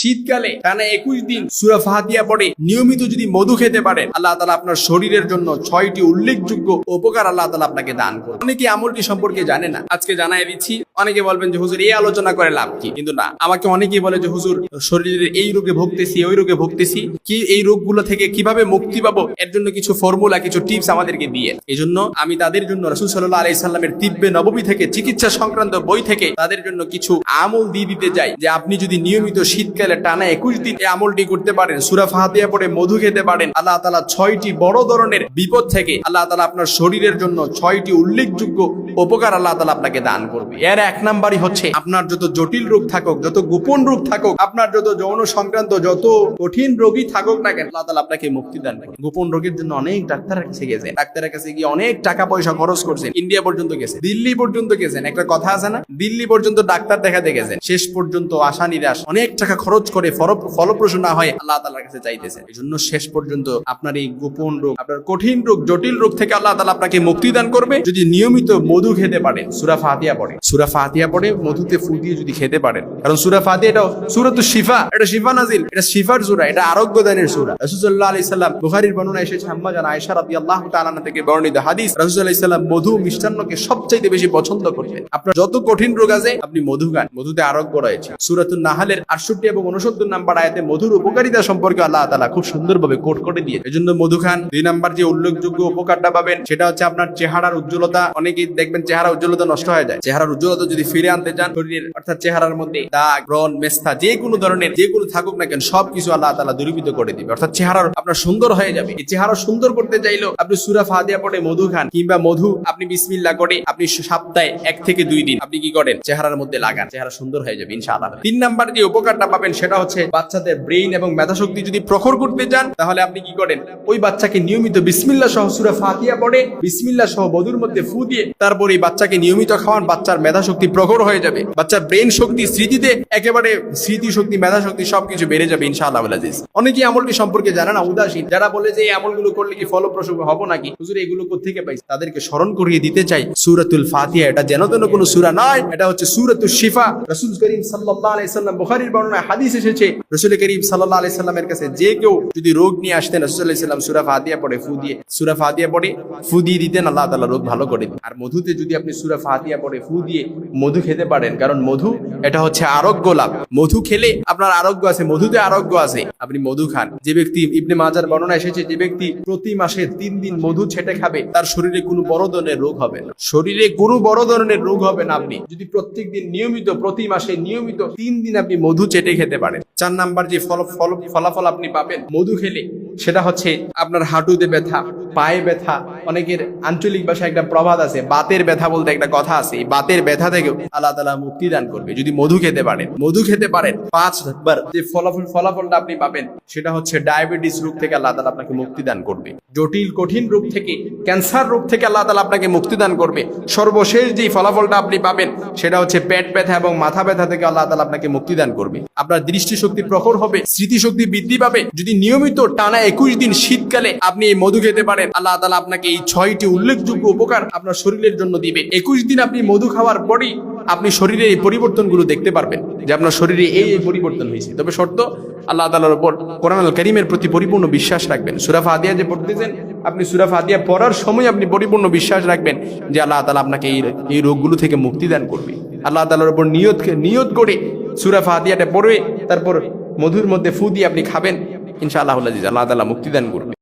শীতকালে টানা একুশ দিন সুরা ফাহাতিয়া পড়ে, নিয়মিত যদি মধু খেতে পারেন, আল্লাহ তালা আপনার শরীরের জন্য ছয়টি উল্লেখযোগ্য উপকার আল্লাহ তালা আপনাকে দান করবে অনেকে আমলটি সম্পর্কে জানে না। আজকে জানাই দিচ্ছি অনেকে বলবেন যে, হুজুর, এই আলোচনা করে লাভ কি? কিন্তু না। আমাকে অনেকেই বলে যে, হুজুর, শরীরের এই রোগে ভুগতেছি, ওই রোগে ভুগতেছি। কি এই রোগগুলো থেকে কীভাবে মুক্তি পাবো? এর জন্য কিছু ফর্মুলা কিছু টিপস আমাদেরকে দিয়ে। এই জন্য আমি তাদের জন্য রসুল সাল্লাহ আলাই সাল্লামের দিব্যে নবমী থেকে, চিকিৎসা সংক্রান্ত বই থেকে তাদের জন্য কিছু আমল দিয়ে দিতে যাই যে, আপনি যদি নিয়মিত শীতকালে টানা একুশ দিন এই আমলটি করতে পারেন, সুরা ফাহাতিয়া পরে মধু খেতে পারেন, আল্লাহ তালা ছয়টি বড় ধরনের বিপদ থেকে আল্লাহ তালা আপনার শরীরের জন্য ছয়টি উল্লেখযোগ্য উপকার আল্লাহ তালা আপনাকে দান করবে। এর এক নাম্বারই হচ্ছে, আপনার যত জটিল রোগ থাকুক, যত গোপন রোগ থাকুক, আপনার যত যৌন সংক্রান্ত, যত কঠিন রোগী থাকুক না কেন, আল্লাহ তালা আপনাকে মুক্তি দান। গোপন রোগের জন্য অনেক ডাক্তারের কাছে গেছেন। ডাক্তারের কাছে গিয়ে অনেক টাকা পয়সা খরচ করছেন। ইন্ডিয়া পর্যন্ত গেছেন, দিল্লি পর্যন্ত গেছেন, একটা কথা আছে না? দিল্লি পর্যন্ত ডাক্তার দেখাতে গেছেন। শেষ পর্যন্ত আশা নিরাশ, অনেক টাকা খরচ করে ফলপ্রসূ না হয় আল্লাহ তালার কাছে চাইতেছেন। এই জন্য শেষ পর্যন্ত আপনার এই গোপন রোগ, আপনার কঠিন রোগ, জটিল রোগ থেকে আল্লাহ তালা আপনাকে মুক্তি দান করবে। যদি নিয়মিত মধু খেতে পারেন, সুরা ফাতিয়া পড়ে, সুরা ফাতিয়া পড়ে মধুতে ফু দিয়ে যদি খেতে পারেন। কারণ সুরা ফাতিয়া এটা সুরা তো শিফা, এটা শিফা নাজিল এটা শিফার সুরা, এটা আরোগ্য দানের সুরা। রসুল্লাহ আলি সাল্লাম বুখারির বর্ণনা এসেছে আম্মা জান আয়েশা রাদি আল্লাহ তাআলা থেকে বর্ণিত হাদিস রসুল্লাহ সাল্লাম মধু মিষ্টান্নকে সবচাইতে বেশি পছন্দ করতেন। আপনার যত কঠিন রোগ আছে, আপনি মধু খান, মধুতে আরোগ্য রয়েছে। সুরাতুল নাহালের আটষট্টি এবং উনসত্তর নাম্বার আয়াতে মধুর উপকারিতা সম্পর্কে আল্লাহ তালা খুব সুন্দরভাবে কোট করে দিয়ে এই জন্য মধু খান, দুই নাম্বার যে উল্লেখযোগ্য উপকারটা পাবেন, সেটা হচ্ছে আপনার চেহারার উজ্জ্বলতা। অনেকেই দেখবেন চেহারা উজ্জ্বলতা নষ্ট হয়ে যায়। চেহারার উজ্জ্বলতা যদি ফিরে আনতে চান, শরীরের অর্থাৎ চেহারার মধ্যে দাগ, ব্রণ, মেস্তা, যে কোনো ধরনের, যে কোনো থাকুক না কেন, সবকিছু আল্লাহ তালা দূরীভূত করে দিবে। অর্থাৎ চেহারার আপনার সুন্দর হয়ে যাবে। এই চেহারা সুন্দর করতে চাইলেও আপনি সুরা ফাদিয়া পড়ে মধু খান, কিংবা মধু আপনি বিসমিল্লা করে আপনি সপ্তাহে এক থেকে দুই দিন আপনি কি করেন? চেহারার মধ্যে লাগান, চেহারা সুন্দর হয়ে যাবে ইনশাআল্লাহ। তিন নাম্বার যে উপকারটা পাবেন সেটা হচ্ছে বাচ্চাদের ব্রেইন এবং মেধাশক্তি যদি প্রখর করতে চান, তাহলে আপনি কি করেন? ওই বাচ্চাকে নিয়মিত বিসমিল্লা সহ সুরা ফাতিয়া পড়ে বিসমিল্লা সহ মধুর মধ্যে ফু দিয়ে তারপর এই বাচ্চাকে নিয়মিত খাওয়ান, বাচ্চার মেধাশক্তি প্রখর হয়ে যাবে। বাচ্চার ব্রেন শক্তি, স্মৃতিতে একেবারে স্মৃতি শক্তি মেধাশক্তি সবকিছু বেড়ে যাবে ইনশাআল্লাহ আজিজ। অনেকেই আমলটি সম্পর্কে জানে না, উদাসীন। যারা বলে যে এই আমলগুলো করলে কি ফলপ্রসূ হব নাকি? হুজুর, এগুলো কোথেকে পাইছে? তাদেরকে স্মরণ করিয়ে দিতে চাই, সুরাতুল ফাতিহা। এটা যেন তেন কোনো সুরা নয়, এটা হচ্ছে সুরাতুল শিফা। রাসূল করিম সাল্লাল্লাহু আলাইহি সাল্লাম বুখারীর বর্ণনায় হাদিস এসেছে, রাসূল করিম সাল্লাল্লাহু আলাইহি সাল্লামের কাছে যে কেউ যদি রোগ নিয়ে আসতেন রাসূল আলাইহিস সাল্লাম সূরা ফাতিহা পড়ে, ফু দিয়ে, সূরা ফাতিহা পড়ে, ফু দিয়ে দিতেন, আল্লাহ তাআলা রোগ ভালো করে আর মধুতে যদি আপনি সূরা ফাতিহা পড়ে, ফু দিয়ে মধু খেতে পারেন, কারণ মধু এটা হচ্ছে আরোগ্য লাভ। মধু খেলে আপনার আরোগ্য আছে, মধুতে আরোগ্য আছে। আপনি মধু খান। যে ব্যক্তি ইবনে মাজার বর্ণনা এসেছে, যে ব্যক্তি প্রতি মাসে তিন দিন মধু ছেটে খাবে, তার শরীরে কোনো বড় ধরনের রোগ হবে না। শরীরে কোনো বড় ধরনের রোগ হবে না আপনি। যদি প্রত্যেক দিন নিয়মিত, প্রতি মাসে নিয়মিত তিন দিন আপনি মধু চেটে খেতে পারেন। চার নাম্বার যে ফল ফল, ফলাফল আপনি পাবেন মধু খেলে, সেটা হচ্ছে আপনার হাঁটুতে ব্যথা, পায়ে ব্যথা অনেকের আঞ্চলিক ভাষায় একটা প্রবাদ আছে, বাতের ব্যথা বলতে একটা কথা আছে, এই বাতের ব্যথা থেকেও আল্লাহ তালা মুক্তি দান করবে, যদি মধু খেতে পারেন। মধু খেতে পারেন পাঁচ বার। যে ফলাফল, ফলাফলটা আপনি পাবেন, সেটা হচ্ছে ডায়াবেটিস রোগ থেকে আল্লাহ তালা আপনাকে মুক্তি দান করবে। জটিল, কঠিন রোগ থেকে, ক্যান্সার রোগ থেকে আল্লাহ তালা আপনাকে মুক্তি দান করবে। সর্বশেষ যে ফলাফলটা আপনি পাবেন, সেটা হচ্ছে পেট ব্যথা এবং মাথা ব্যথা থেকে আল্লাহ তালা আপনাকে মুক্তি দান করবে। আপনার দৃষ্টিশক্তি প্রখর হবে, স্মৃতিশক্তি বৃদ্ধি পাবে। যদি নিয়মিত টানা একুশ দিন শীতকালে আপনি এই মধু খেতে পারেন, আল্লাহ তালা আপনাকে এই ছয়টি উল্লেখযোগ্য উপকার আপনার শরীরের জন্য দিবে। একুশ দিন আপনি মধু খাওয়ার পরেই আপনি শরীরে এই পরিবর্তনগুলো দেখতে পারবেন যে আপনার শরীরে এই এই পরিবর্তন হয়েছে। তবে শর্ত, আল্লাহ তালার উপর কোরআন আল করিমের প্রতি পরিপূর্ণ বিশ্বাস রাখবেন। সুরাফা আদিয়া যে পড়তেছেন, আপনি সুরাফা আদিয়া পড়ার সময় আপনি পরিপূর্ণ বিশ্বাস রাখবেন যে আল্লাহ তালা আপনাকে এই এই রোগগুলো থেকে মুক্তি দান করবে। আল্লাহ তালার উপর নিয়ত নিয়ত করে সুরাফা আদিয়াটা পড়বে তারপর মধুর মধ্যে ফু দিয়ে আপনি খাবেন। ইনশাআল্লাহ আল্লাহ তালা মুক্তি দান করবে।